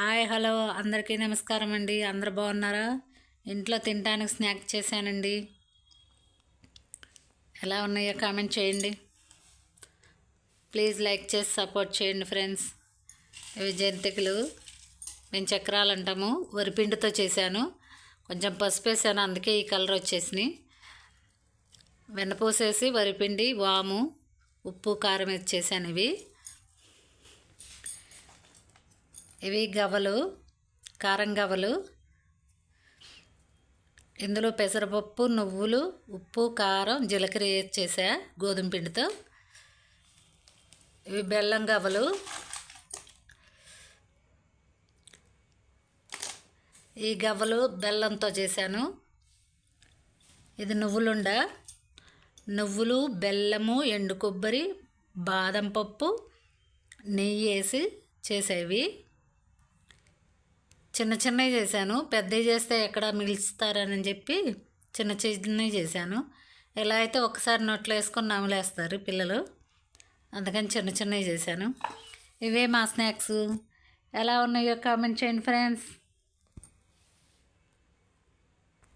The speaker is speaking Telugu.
Hi hello. అందరికీ నమస్కారం అండి. అందరు బాగున్నారా? ఇంట్లో తినడానికి స్నాక్ చేశానండి. ఎలా ఉన్నాయో కామెంట్ చేయండి. ప్లీజ్ లైక్ చేసి సపోర్ట్ చేయండి ఫ్రెండ్స్. ఇవి జంతికలు. మేము చక్రాలు అంటాము. వరిపిండితో చేశాను. కొంచెం పసుపు వేసాను. అందుకే ఈ కలర్ వచ్చేసినాయి. వెన్నపూసేసి వరిపిండి వాము ఉప్పు కారం వేసి చేశాను ఇవి. ఇవి గవ్వలు కారం గవ్వలు. ఇందులో పెసరపప్పు నువ్వులు ఉప్పు కారం జీలకర్ర వేసి చేసా గోధుమ పిండితో. ఇవి బెల్లం గవ్వలు. ఈ గవ్వలు బెల్లంతో చేశాను. ఇది నువ్వులుండ. నువ్వులు బెల్లము ఎండు కొబ్బరి బాదం పప్పు నెయ్యి వేసి చేసేవి చిన్న చిన్నవి చేశాను. పెద్దవి చేస్తే ఎక్కడ మిగిల్స్తారని చెప్పి చిన్న చిన్నవి చేశాను. ఎలా అయితే ఒకసారి నోట్లో వేసుకొని నమలేస్తారు పిల్లలు. అందుకని చిన్న చిన్నవి చేశాను. ఇవే మా స్నాక్స్. ఎలా ఉన్నాయో కామెంట్ చేయండి ఫ్రెండ్స్.